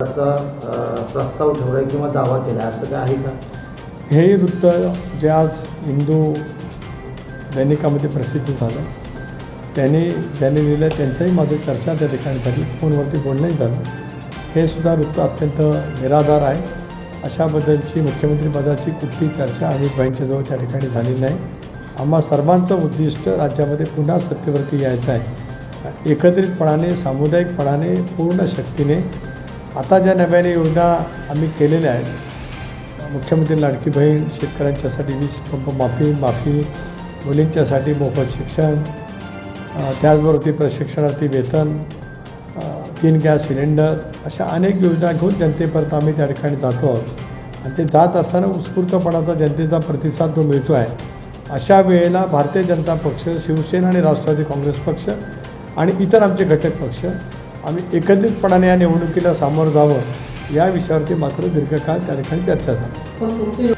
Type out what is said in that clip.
त्याचा प्रस्ताव ठेवला किंवा दावा केला असं काय आहे का? हे वृत्त जे आज हिंदू दैनिकामध्ये प्रसिद्ध झालं त्याने ज्याने लिहिलं त्यांचंही माझं चर्चा त्या ठिकाणी झाली फोनवरती बोलणंही झालं. हे सुद्धा वृत्त अत्यंत निराधार आहे. अशाबद्दलची मुख्यमंत्रीपदाची कुठलीही चर्चा अमित भाईंच्याजवळ त्या ठिकाणी झाली नाही. आम्हा सर्वांचं उद्दिष्ट राज्यामध्ये पुन्हा सत्तेवरती यायचं आहे. एकत्रितपणाने सामुदायिकपणाने पूर्ण शक्तीने आता ज्या नव्याने योजना आम्ही केलेल्या आहेत मुख्यमंत्री लाडकी बहीण शेतकऱ्यांच्यासाठी वीज पंप माफी माफी मुलींच्यासाठी मोफत शिक्षण त्याचबरोबर प्रशिक्षणार्थी वेतन तीन गॅस सिलेंडर अशा अनेक योजना घेऊन जनतेपर्यंत आम्ही त्या ठिकाणी जातो आहोत. आणि ते जात असताना उत्स्फूर्तपणाचा जनतेचा प्रतिसाद जो मिळतो आहे अशा वेळेला भारतीय जनता पक्ष शिवसेना आणि राष्ट्रवादी काँग्रेस पक्ष आणि इतर आमचे घटक पक्ष आम्ही एकत्रितपणाने या निवडणुकीला सामोरं जावं या विषयावरती मात्र दीर्घकाळ त्या ठिकाणी चर्चा झाली.